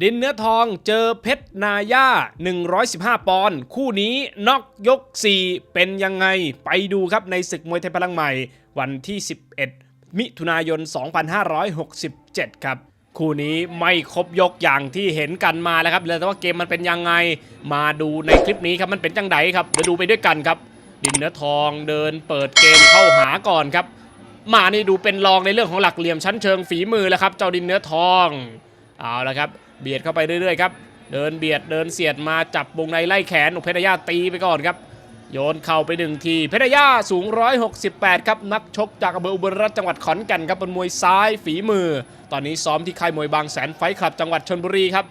ดินเนื้อทองเจอเพชรนาย่า 115 ปอนด์คู่นี้น็อกยก 4 เป็นยังไงไปดูครับในศึกมวยไทยพลังใหม่ วันที่ 11 มิถุนายน 2567 ครับ คู่นี้ไม่ครบยกอย่างที่เห็นกันมาแล้วครับเลยแต่ว่าเกมมันเป็นยังไง มาดูในคลิปนี้ครับมันเป็นจังไดครับเดี๋ยวดูไปด้วยกันครับ ดินเนื้อทองเดินเปิดเกมเข้าหาก่อนครับ มานี่ดูเป็นรองในเรื่องของหลักเหลี่ยมชั้นเชิงฝีมือแล้วครับ เจ้าดินเนื้อทองเอาละครับ เบียดเข้าไปเรื่อยๆครับเดินเบียดเดินเสียดมาจับวงในไล่แขนอุเพชรยาตีไปก่อนครับ โยนเข่าไปหนึ่งที เพชรยาสูง 168 ครับ นักชกจากอำเภออุบลรัตน์จังหวัดขอนแก่นครับเป็นมวยซ้ายฝีมือ ตอนนี้ซ้อมที่ค่ายมวยบางแสนไฟคลับจังหวัดชนบุรีครับ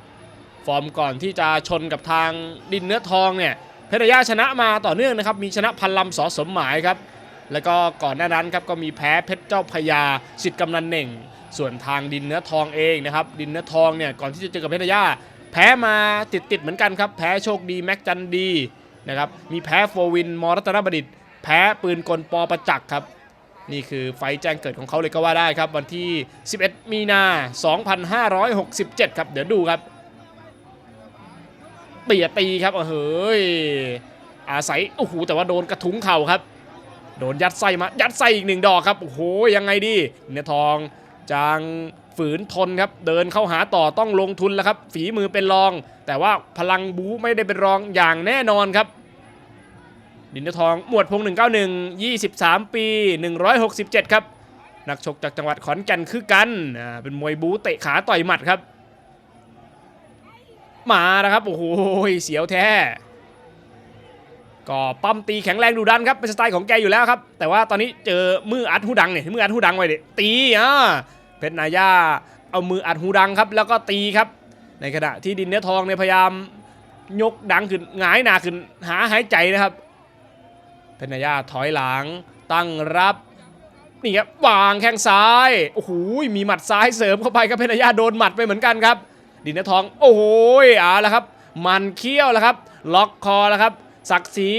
ฟอร์มก่อนที่จะชนกับทางดินเนื้อทองเนี่ยเพชรยาชนะมาต่อเนื่องนะครับมีชนะพันลำสอสมหมายครับแล้วก็ก่อนหน้านั้นครับก็มีแพ้เพชรเจ้าพญาสิทธิ์กำนันเน่ง ส่วนทางดินเนื้อทองเองนะครับดินเนื้อทองเนี่ยก่อนที่จะเจอกับเพชรยาแพ้มาติดติดๆเหมือนกันครับ แพ้โชคดีแม็กจันดีนะครับมีแพ้โฟวินมอรัตนบดิตแพ้ปืนกลปอประจักษ์ครับ นี่คือไฟแจ้งเกิดของเขาเลยก็ว่าได้ครับ วันที่ 11 มีนา 2567 ครับ เดี๋ยวดูครับ เปียตีครับเฮ้ยอาศัยโอ้โหแต่ว่าโดนกระทุ้งเข่าครับ โดนยัดไส้มา ยัดไส้อีกหนึ่งดอกครับ โอ้โหยังไงดีเนื้อทอง จางฝืนทนครับเดินเข้าหาต่อต้องลงทุนแล้วครับ ฝีมือเป็นรอง แต่ว่าพลังบูไม่ได้เป็นรองอย่างแน่นอนครับ ดินทองหมวดพง 191 23 ปี 167 ครับ นักชกจากจังหวัดขอนแก่นคือกันอ่าเป็นมวยบูเตะขาต่อยหมัดครับ มาแล้วครับ โอ้โหเสียวแท้ ก็ปั้มตีแข็งแรงดุดันครับเป็นสไตล์ของแกอยู่แล้วครับ แต่ว่าตอนนี้เจอมืออัดหูดังเนี่ยมืออัดหูดังไว้ดิตีอะเพชรนายาเอามืออัดหูดังครับ แล้วก็ตีครับ ในขณะที่ดินเนื้อทองเนี่ยพยายามยกดังขึ้นหงายหนาขึ้นหาหายใจนะครับ เพชรนายาถอยหลังตั้งรับนี่ครับวางแข้งซ้ายโอ้โหมีหมัดซ้ายเสริมเข้าไปครับเพชรนายาโดนหมัดไปเหมือนกันครับ ดินเนื้อทองโอ้โหเอาละครับ มันเขี้ยวแล้วครับ ล็อกคอแล้วครับ ศักดิ์ศรี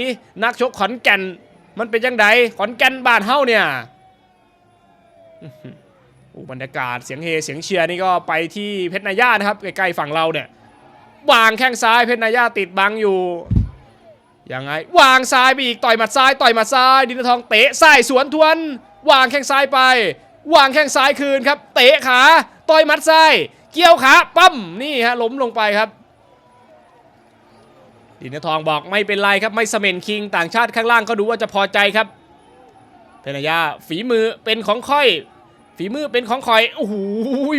นักชกขอนแก่น มันเป็นยังไงขอนแก่นบ้านเฮาเนี่ยโอ้บรรยากาศเสียงเฮเสียงเชียร์นี่ก็ไปที่เพชรนายานะครับใกล้ๆฝั่งเราเนี่ยวางแข้งซ้ายเพชรนายาติดบังอยู่ยังไง วางซ้ายไปอีกต่อยหมัดซ้ายต่อยหมัดซ้าย ดินทองเตะซ้ายสวนทวน วางแข้งซ้ายไป วางแข้งซ้ายคืนครับ เตะขาต่อยหมัดซ้าย เกี่ยวขาปั้มนี่ฮะล้มลงไปครับ ดินเนอร์ทองบอกไม่เป็นไรครับไม่เสมนคิง ต่างชาติข้างล่างก็ดูว่าจะพอใจครับเพนายาฝีมือเป็นของค่อย ฝีมือเป็นของคอยโอ้โห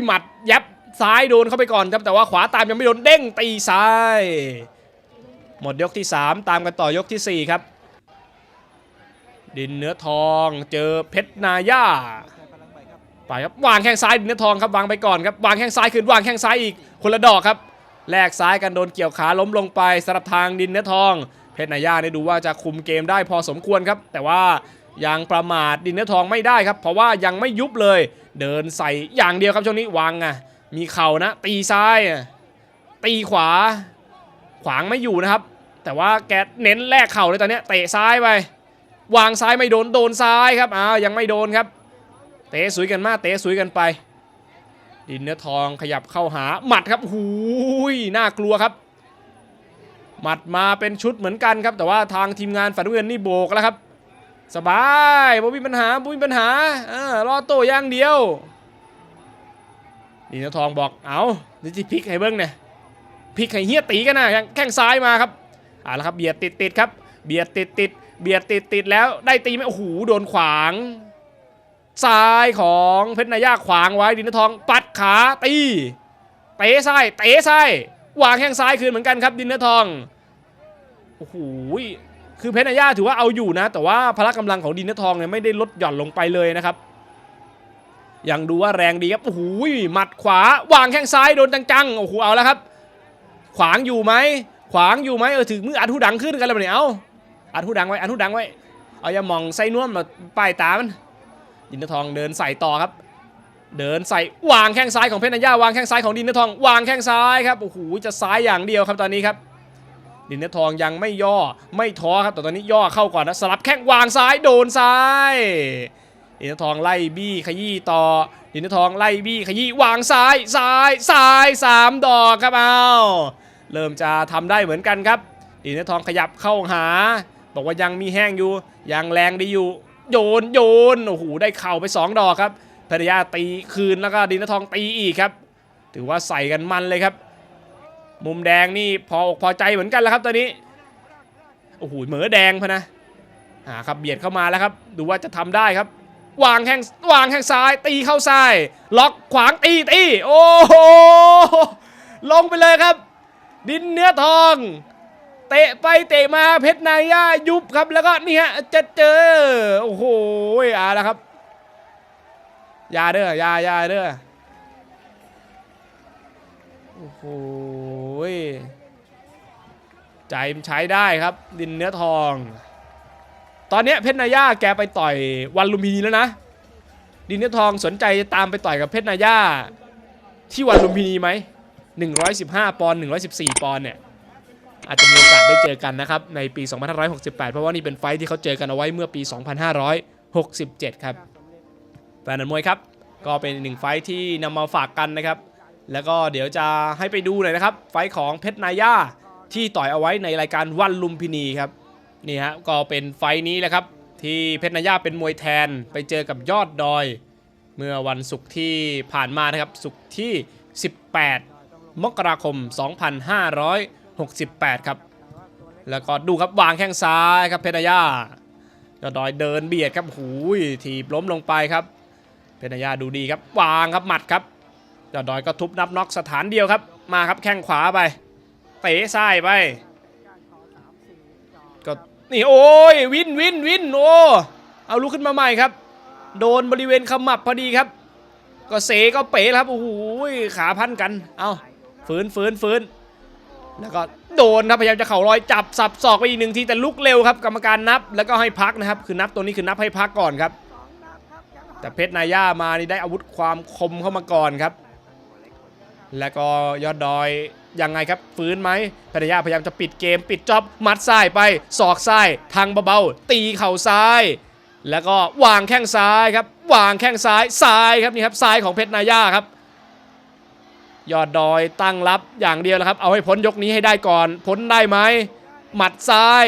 หมัดยับซ้ายโดนเข้าไปก่อนครับแต่ว่าขวาตามยังไม่โดนเด้งตีซ้าย หมดยกที่ 3 ตามกันต่อยกทีสี่4 ครับ ดินเนื้อทองเจอเพชรนาย่าไปครับวางแข้งซ้ายดินเนื้อทองครับวางไปก่อนครับวางแข้งซ้ายคืนวางแข้งซ้ายอีกคนละดอกครับ แลกซ้ายกันโดนเกี่ยวขาล้มลงไปสำหรับทางดินเนื้อทอง เพชรนายาเนี่ยดูว่าจะคุมเกมได้พอสมควรครับ แต่ว่ายังประมาทดินเนื้อทองไม่ได้ครับ เพราะว่ายังไม่ยุบเลย เดินใส่อย่างเดียวครับช่วงนี้วางอะมีเข่านะ ตีซ้ายอะตีขวา ขวางไม่อยู่นะครับ แต่ว่าแกเน้นแลกเข่าเลยตอนเนี้ยเตะซ้ายไป วางซ้ายไม่โดนโดนซ้ายครับอ้าวยังไม่โดนครับ เตะสวยกันมากเตะสวยกันไป ดินเนื้อทองขยับเข้าหาหมัดครับหูยน่ากลัวครับ หมัดมาเป็นชุดเหมือนกันครับ แต่ว่าทางทีมงานฝันเงินนี่โบกแล้วครับ สบายบ่มีปัญหาบ่มีปัญหาอ่ารอโต้ย่างเดียวดินเนื้อทองบอกเอาดิจิพลิกให้เบิ้งเนี่ยพลิกให้เฮียตีกันนะแข้งซ้ายมาครับเอาละครับเบียดติดติดครับ เบียดติดติดเบียดติดติดแล้วได้ตีไหมโอ้โหโดนขวาง ซ้ายของเพชรนายาขวางไว้ดินเนอร์ทองปัดขาตีเตะซ้ายเตะซ้ายวางแข้งซ้ายคืนเหมือนกันครับดินเนอร์ทองโอ้โหคือเพชรนายาถือว่าเอาอยู่นะ แต่ว่าพละกำลังของดินเนอร์ทองเนี่ยไม่ได้ลดหย่อนลงไปเลยนะครับยังดูว่าแรงดีครับโอ้โหหมัดขวาวางแข้งซ้ายโดนจังๆโอ้โหเอาแล้วครับ ขวางอยู่ไหมขวางอยู่ไหมเออถึงมืออัดหูดังขึ้นกันแล้วเนี่ยเอาอัดหูดังไว้อัดหูดังไว้เอาอย่ามองไส้นวมมาป้ายตามัน ดินเนอร์ทองเดินใส่ต่อครับ เดินใส่วางแข้งซ้ายของเพชรนายาวางแข้งซ้ายของดินเนอร์ทอง วางแข้งซ้ายครับโอ้โหจะซ้ายอย่างเดียวครับตอนนี้ครับดินเนอร์ทองยังไม่ย่อไม่ท้อครับแต่ตอนนี้ย่อเข้าก่อนนะสลับแข้งวางซ้ายโดนซ้ายดินเนทองไล่บี้ขยี้ต่อดินเนทองไล่บี้ขยี้วางซ้ายซ้ายซ้ายสามดอกครับเอาเริ่มจะทำได้เหมือนกันครับดินเนทองขยับเข้าหา บอกว่ายังมีแห้งอยู่ยังแรงดีอยู่ โยนโยนโอ้โหได้เข่าไปสองดอกครับภรรยาตีคืนแล้วก็ดินเนื้อทองตีอีกครับ ถือว่าใส่กันมันเลยครับ มุมแดงนี่พออกพอใจเหมือนกันแล้วครับตอนนี้โอ้โหเหมือแดงพะนะอ่าครับเบียดเข้ามาแล้วครับ ดูว่าจะทำได้ครับ วางแข้งวางแข้งซ้าย ตีเข้าซ้าย ล็อกขวางตีตีโอ้โหลงไปเลยครับ ดินเนื้อทอง เตะไปเตะมาเพชรนายายุบครับแล้วก็นี่ฮะจะเจอโอ้โหอ่าแล้วครับอยาเด้อยาอยาเด้อโอ้โหใจมันใช้ได้ครับดินเนื้อทอง ตอนเนี้ยเพชรนายาแกไปต่อยวันลุมพินีแล้วนะ ดินเนื้อทองสนใจจะตามไปต่อยกับเพชรนายาที่วันลุมพินีไหม115ปอนด์114 ปอนด์เนี่ย อาจจะมีโอกาสได้เจอกันนะครับในปี 2568 เพราะว่านี่เป็นไฟที่เขาเจอกันเอาไว้เมื่อปี 2567 ครับแฟนนันมวยครับ ก็เป็นหนึ่งไฟที่นำมาฝากกันนะครับ แล้วก็เดี๋ยวจะให้ไปดูหน่อยนะครับ ไฟของเพชรนายาที่ต่อยเอาไว้ในรายการวันลุมพินีครับนี่ฮะก็เป็นไฟนี้แหละครับที่เพชรนายาเป็นมวยแทนไปเจอกับยอดดอย เมื่อวันศุกร์ที่ผ่านมานะครับศุกร์ที่ 18 มกราคม 2,500 68 ครับ แล้วก็ดูครับวางแข้งซ้ายครับเพนายายอดดอยเดินเบียดครับหูยถีบล้มลงไปครับเพนายาดูดีครับวางครับหมัดครับยอดดอยก็ทุบนับน็อกสถานเดียวครับ มาครับแข้งขวาไปเตะซ้ายไปก็นี่โอ้ยวินวินวินโอ้เอาลุกขึ้นมาใหม่ครับ โดนบริเวณขมับพอดีครับ ก็เสก็เป๋แล้วครับโอ้โหขาพันกัน เอาฝืนฝืนฝืน แล้วก็โดนครับพยายามจะเข่าลอยจับสับศอกไปอีกหนึ่งทีแต่ลุกเร็วครับกรรมการนับแล้วก็ให้พักนะครับ คือนับตัวนี้คือนับให้พักก่อนครับ แต่เพชรนายามานี่ได้อาวุธความคมเข้ามาก่อนครับ แล้วก็ยอดดอยยังไงครับฟื้นไหมภรรยาพยายามจะปิดเกม ปิดจ็อบมัดซ้ายไปศอกซ้ายทางเบาๆตีเข่าซ้าย แล้วก็วางแข้งซ้ายครับวางแข้งซ้ายซ้ายครับนี่ครับซ้ายของเพชรนายาครับ ยอดดอยตั้งรับอย่างเดียวแล้วครับ เอาให้พ้นยกนี้ให้ได้ก่อน พ้นได้ไหมหมัดซ้าย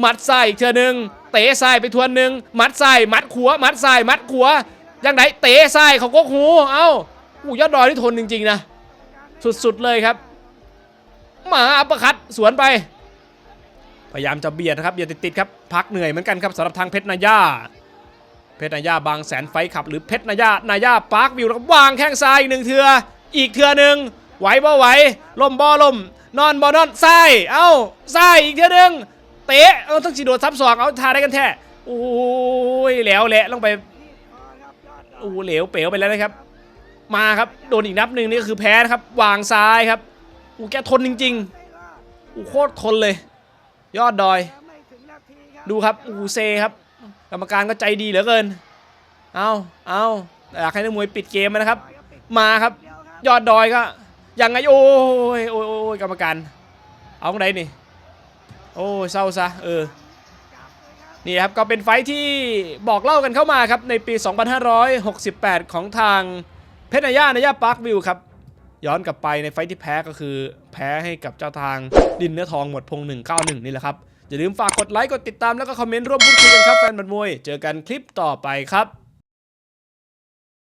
หมัดซ้ายอีกเทือหนึ่งเตะซ้ายไปทวนหนึ่งหมัดซ้ายหมัดขวามัดซ้ายมัดขวายังไงเตะซ้ายเขาก็หูเอ้าอู้ยอดดอยที่ทนจริง ๆ นะ สุดๆเลยครับหมาอัปเปร์คัตสวนไป พยายามจะเบียดนะครับอย่าติดๆครับพักเหนื่อยเหมือนกันครับสำหรับทางเพชรนายาเพชรนายาบางแสนไฟขับหรือเพชรนายานายาปาร์ควิวแล้วก็วางแข้งซ้ายอีกหนึ่งเทือ อีกเทือหนึ่งไหวบ่ไหวล่มบ่ล่มนอนบ่นอนซ้เอ้าซ้อีกเทือหนึ่งเตะเอาต้องจีโดดซับศอกเอาทาได้กันแท้โอ้ยแล้วแหละลงไปโอ้เหลวเป๋วไปแล้วนะครับ มาครับโดนอีกนับหนึ่งนี่ก็คือแพ้นะครับ วางซ้ายครับอูแกทนจริงๆอูโคตรทนเลย ยอดดอย ดูครับอูเซครับ กรรมการก็ใจดีเหลือเกิน เอาเอาอยากให้นักมวยปิดเกมนะครับ มาครับ ยอดดอยก็ยังไงโอ้ยโอ้ยโอ้ยกรรมการ เอาไงนี่ โอ้เศร้าซะเออนี่ครับก็เป็นไฟที่บอกเล่ากันเข้ามาครับในปี 2568 ของทางเพชรนายานายาปาร์ควิวครับย้อนกลับไปในไฟท์ที่แพ้ก็คือ แพ้ให้กับเจ้าทางดินเนื้อทองหมดพง 191 นี่แหละครับ อย่าลืมฝากกดไลค์ กดติดตามแล้วก็คอมเมนต์ร่วมพูดคุยกันครับแฟนบันมวย เจอกันคลิปต่อไปครับ